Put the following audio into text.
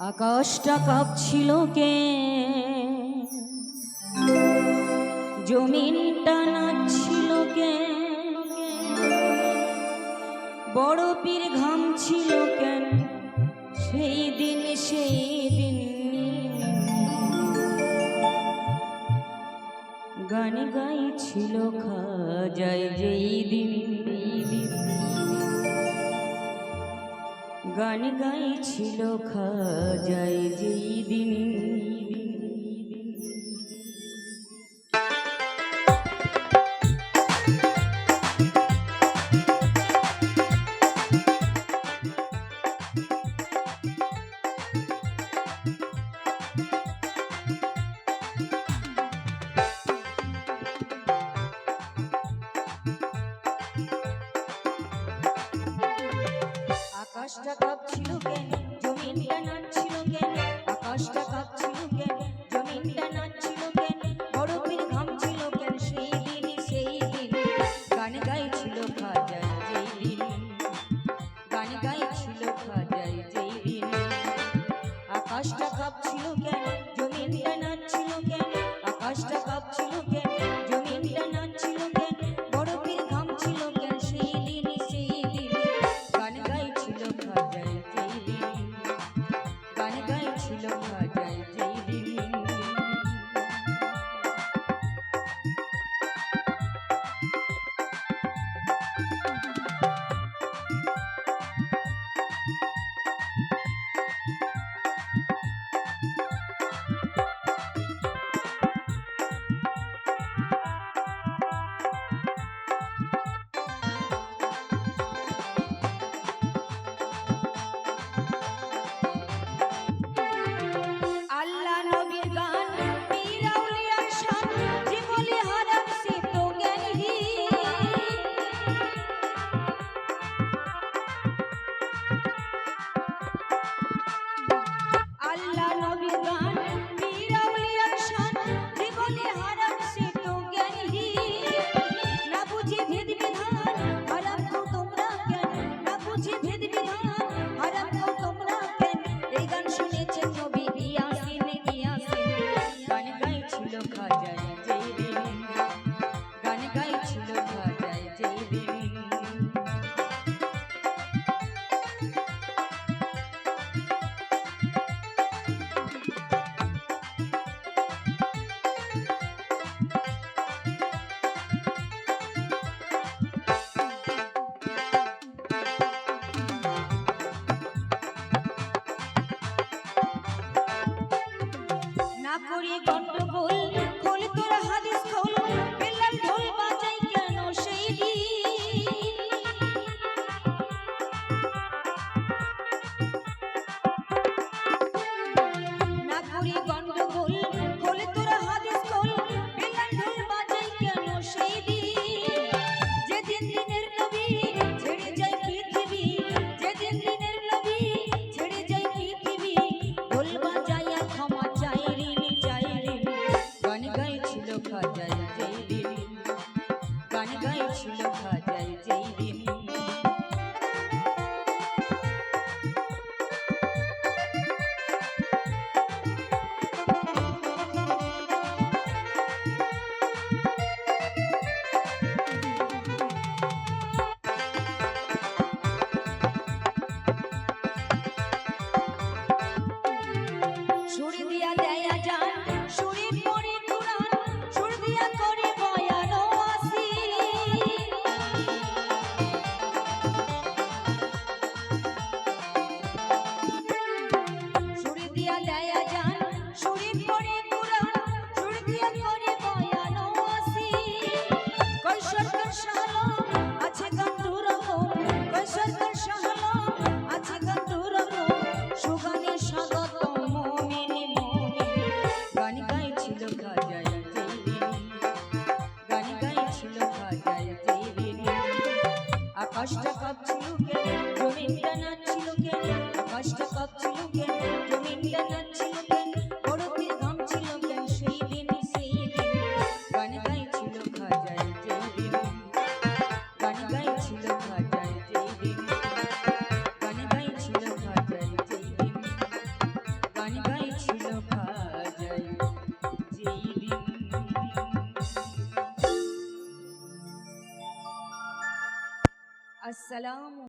আকাশটা কাঁপছিল কে? জমিনটা নাচ্ছিল কে? বড় পীর ঘামছিল কেন? সেই দিন সেই দিন গান গাইছিল খাজায় যেই দিন দিন। গান গাইছিল যাই যেই দিন what you can do in the nuts. চোখ যাইতে God. অষ্টকব্জ kalamu